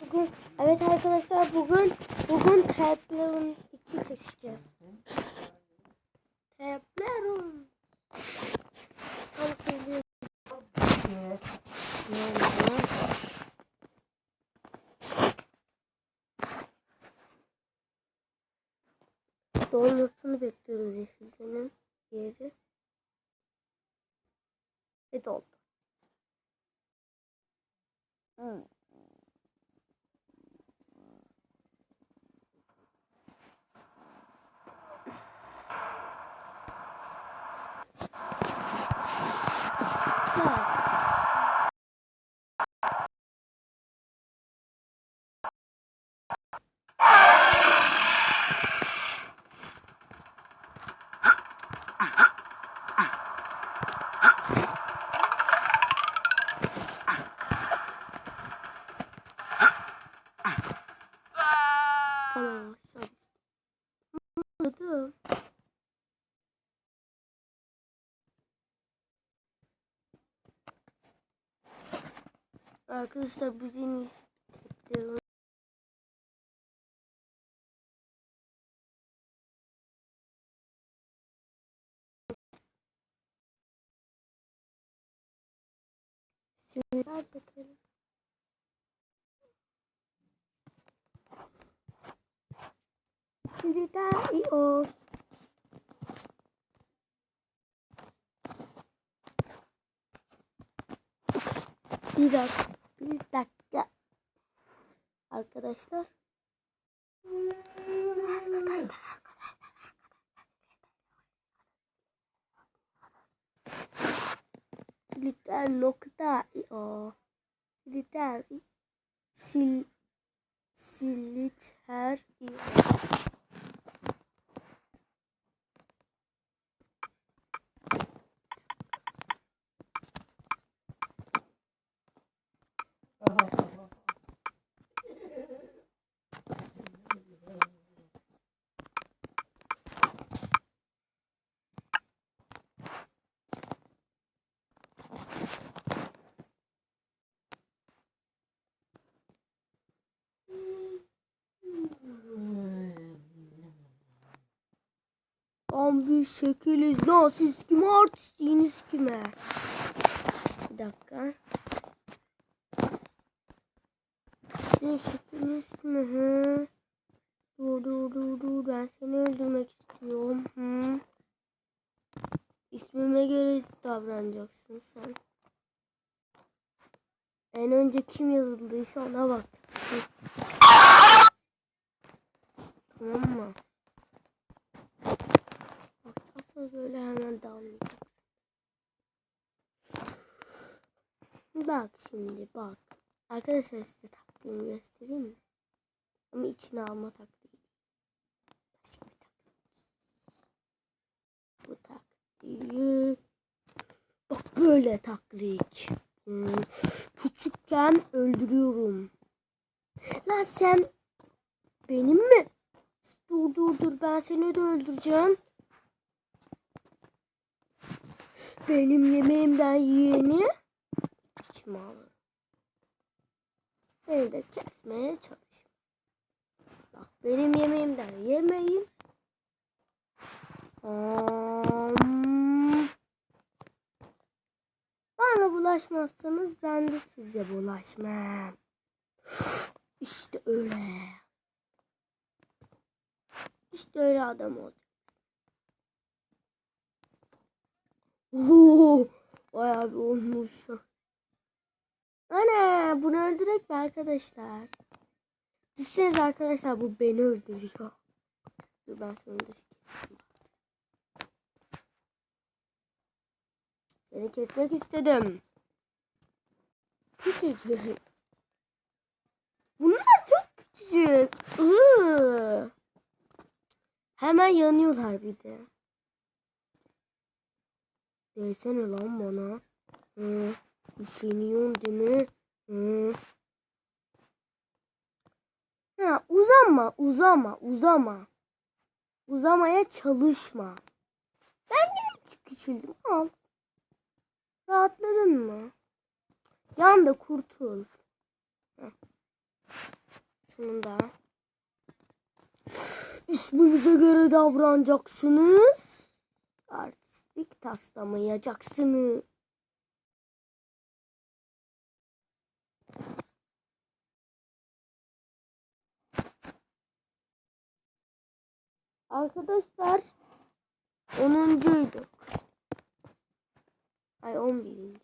Bugün evet arkadaşlar bugün bugün Tepleron 2 çekeceğiz. Nerede? Dolmasını bekliyoruz yeşilcenin yeri. Ve doldu. Bak. Arkadaşlar biz en iyisi Sinirler çekelim. İyi ol. Bir dakika. Bir dakika. Arkadaşlar. Arkadaşlar. Silitler nokta o. Silitler sil silitler Tam bir şekiliz lan siz kime artistiniz kime? Bir dakika. Sizin şekliniz kime hı? Dur dur dur dur ben seni öldürmek istiyorum. Hı? İsmime göre davranacaksın sen. En önce kim yazıldıysa ona bakacaksın. Tamam mı? Bakacaksan böyle hemen dalmayacaksın. Bak şimdi bak. Arkadaşlar size taktiğimi göstereyim mi? Ama içine alma taktiği. Başka bir taktik. Bu taktiği. Bak böyle taktik. Hmm. Küçükken öldürüyorum. Lan sen benim mi? Dur dur dur ben seni de öldüreceğim. Benim yemeğimden yiyeni içime alırım. Beni de kesmeye çalış. Bak benim yemeğimden yemeyin. Am. Bana bulaşmazsanız ben de size bulaşmam. İşte öyle. İşte öyle adam olacak. Oo, bayağı bir olmuş. Ana bunu öldürek mi arkadaşlar? Düşseniz arkadaşlar bu beni öldürüyor. Dur ben sonunda keseyim. Seni kesmek istedim. Küçücük. Bunlar çok küçücük. Hemen yanıyorlar bir de. Desene lan bana. Hı. Üşeniyorsun değil mi? Hı. Ha, uzama, uzama, uzama. Uzamaya çalışma. Ben yine küçüldüm. Al. Rahatladın mı? Yan da kurtul. Heh. Şunun da. İsmimize göre davranacaksınız. Artistik taslamayacaksınız. Arkadaşlar 10'uncuyduk. Ay 11.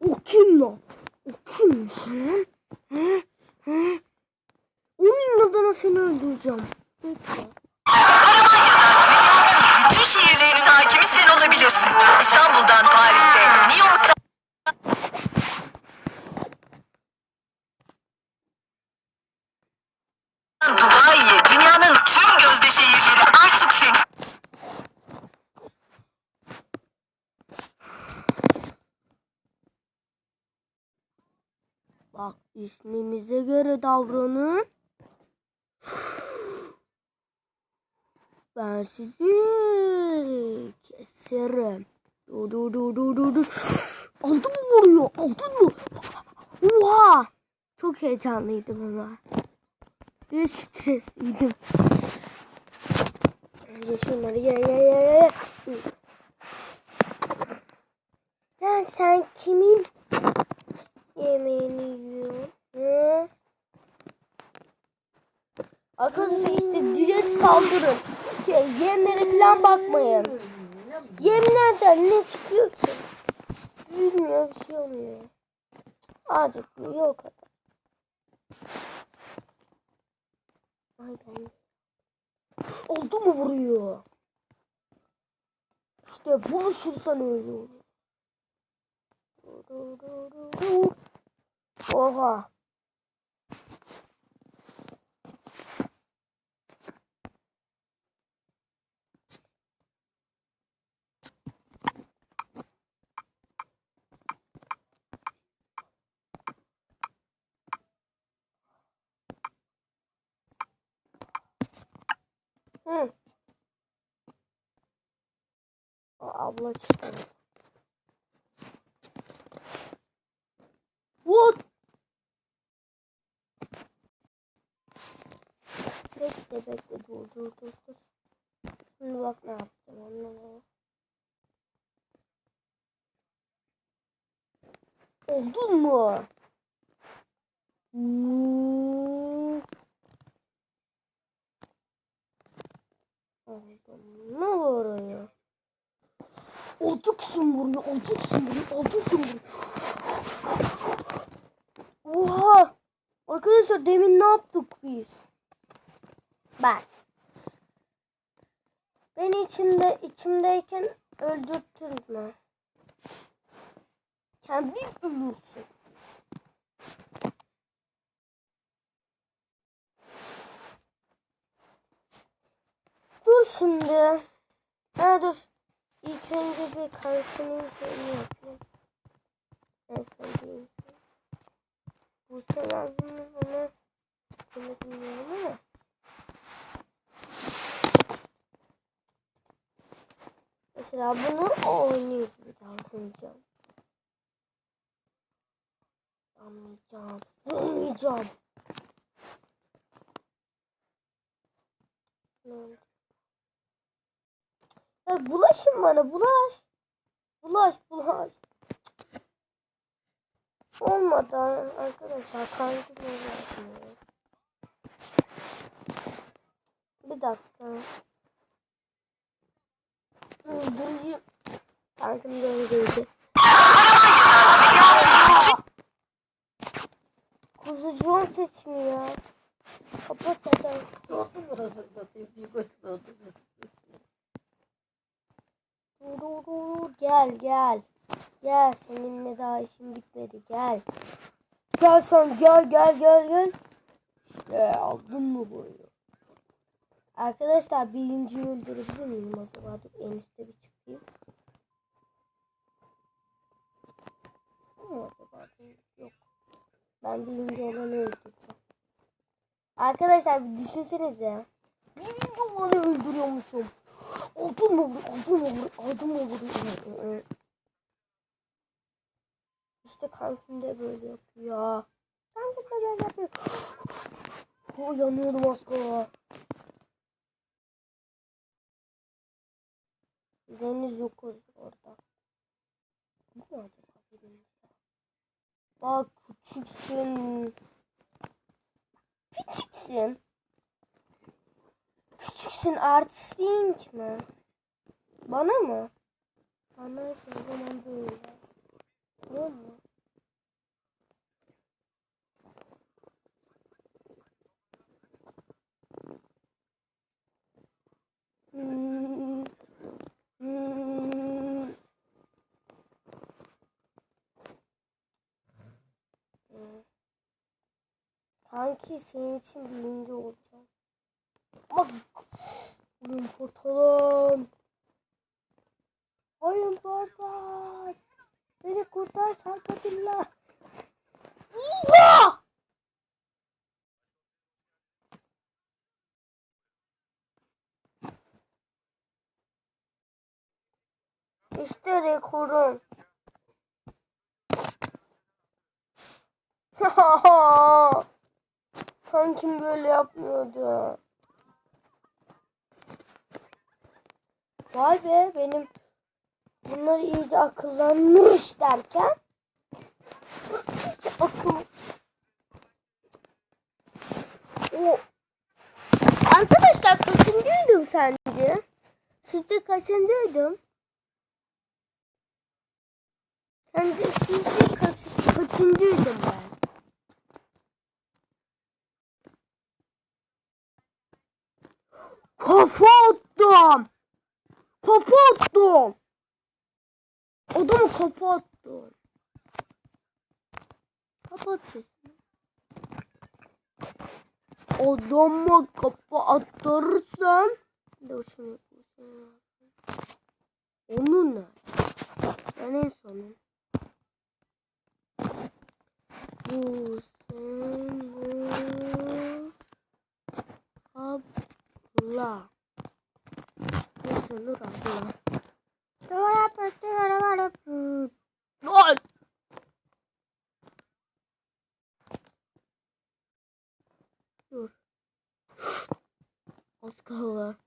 O kim lan? O kimmiş lan? Hı? Hı? Onun adına seni öldüreceğim. Bekle. Bütün şehirlerinin hakimi sen olabilirsin. İstanbul'dan Paris'e, New York'tan Dubai'ye, dünyanın tüm gözde şehirleri artık senin. Bak ismimize göre davranın. Ben sizi keserim. Du du du du du du. Aldı mı vuruyor? Aldın mı? Oha! Çok heyecanlıydım ama. Bir stresliydim. Ye şunları ye ye ye ye. Lan sen kimin yemeğini yiyor? Hı? Arkadaşlar işte direkt saldırın. Şey, yemlere falan bakmayın. Yemlerden ne çıkıyor ki? Bilmiyor bir şey olmuyor. Azıcık büyüyor o kadar. Ay ben... Oldu mu vuruyor? İşte buluşursan öyle olur. Oha. Hı. O abla çıktı. What? Bekle bekle dur dur dur dur. Şimdi bak ne yapacağım anlamaya. Oldun mu? Hmm. Ne oraya? Olacaksın buraya, olacaksın buraya, olacaksın buraya. Oha! Arkadaşlar demin ne yaptık biz? Ben. Beni içinde içimdeyken öldürtürme. Kendin ölürsün. Dur şimdi. Ha dur. İlk önce bir kaykının şeyini yapayım. En sevdiğim şey. Bu sefer bunu bana bilmiyorum ama. Mesela bunu oynuyor gibi davranacağım. Anlayacağım. Anlayacağım. Ne bulaşın bana bulaş. Bulaş bulaş. Olmadı arkadaşlar olmadı. Bir dakika. Durayım. Kankim döndürdü. Kuzucuğun sesini ya. Kapat zaten. Oldu burası satayım diye götürüyordu. Dur dur dur gel gel. Gel seninle daha işim bitmedi gel. Gel sen gel gel gel gel. İşte aldın mı boyu? Arkadaşlar birinciyi öldürebilir miyim acaba? Dur en üstte bir çıkayım. Acaba yok. Ben birinci olanı öldüreceğim. Arkadaşlar bir düşünsenize. Birinci olanı öldürüyormuşum. Aldın mı vur, aldın mı vur, aldın mı vur. İşte kankim de böyle yapıyor. Kankim de böyle yapıyor. oh, yanıyordum az kala. Deniz yok orada. Bu acaba? Bak küçüksün. Küçüksün. Küçüksün artist değil mi? Bana mı? Bana o zaman böyle. Tamam mı? Hmm. Hmm. Kanki senin için birinci olacağım. Oyun portalım. Oyun portal. Beni kurtar Sarpadilla. Ya! İşte rekorum. Kankim böyle yapmıyordu. Vay be benim bunlar iyice akıllanmış derken iyice akıl o Arkadaşlar kaçıncıydım sence? Sizce kaçıncıydım? Sence sizce kaç, kaçıncıydım ben? Kafa attım. Kafa attım. Adamı kafa attım. Kapat sesini. Adama kafa attırırsan Dur şunu Onu ne? Ben en sonum. Bu sen vur. Abla. Bu sen vur abla. Lan! Dur. Az kaldı.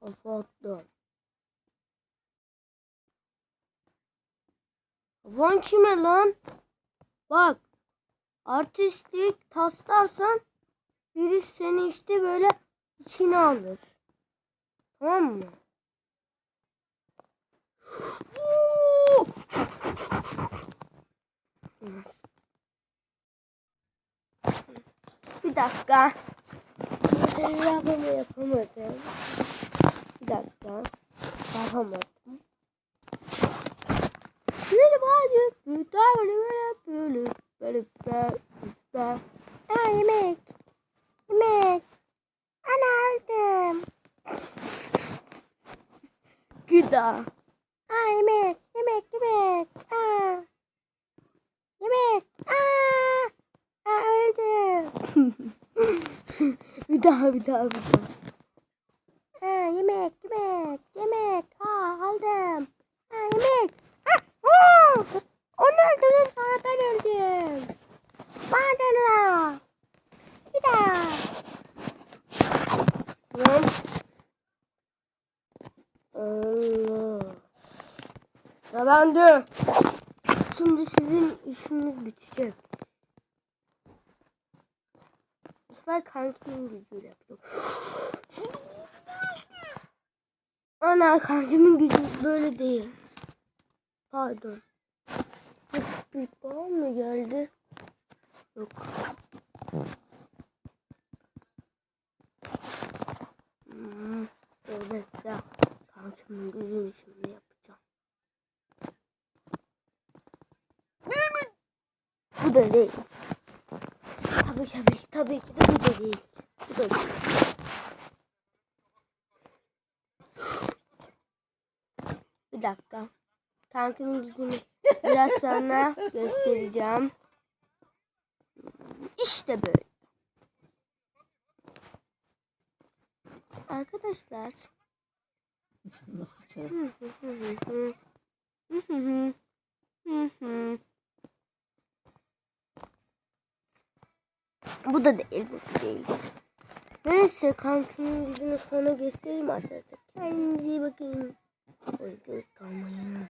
Kafa attım. Kafan kime lan? Bak. Artistlik taslarsan birisi seni işte böyle içine alır. Tamam mı? Bir dakika. Yapımı yapamadım. Bir dakika. Yapamadım. Böyle bağırıyor. Böyle böyle böyle böyle böyle böyle. Aa yemek. Yemek. Ana aldım. Gıda. Aa yemek. Yemek yemek. Aa. Yemek. Aa. Aa öldüm. bir daha bir daha bir daha. Aa yemek yemek. Yemek. Aa aldım. Aa yemek. Aa. Aa. Onu öldürdüm sonra ben öldüm. Madena. Bir daha. Lan. Allah. Ben de. Şimdi sizin işiniz bitecek. Bu sefer kankimin gücüyle yapacağım. Ana kankimin gücü böyle değil. Pardon. Büyük babam mı geldi? Yok. Hmm, dur bekle. Kankimin gücünü şimdi yapacağım. Değil mi? Bu da değil. Tabii ki tabii, tabii ki de bu da değil. Bu da değil. Bir dakika. Kankimin gücünü sonra göstereceğim. İşte böyle. Arkadaşlar. Bu da değil, bu da değil. Neyse kantinin yüzünü sonra göstereyim arkadaşlar. Kendinize iyi bakın. Uykuyoruz kalmayın.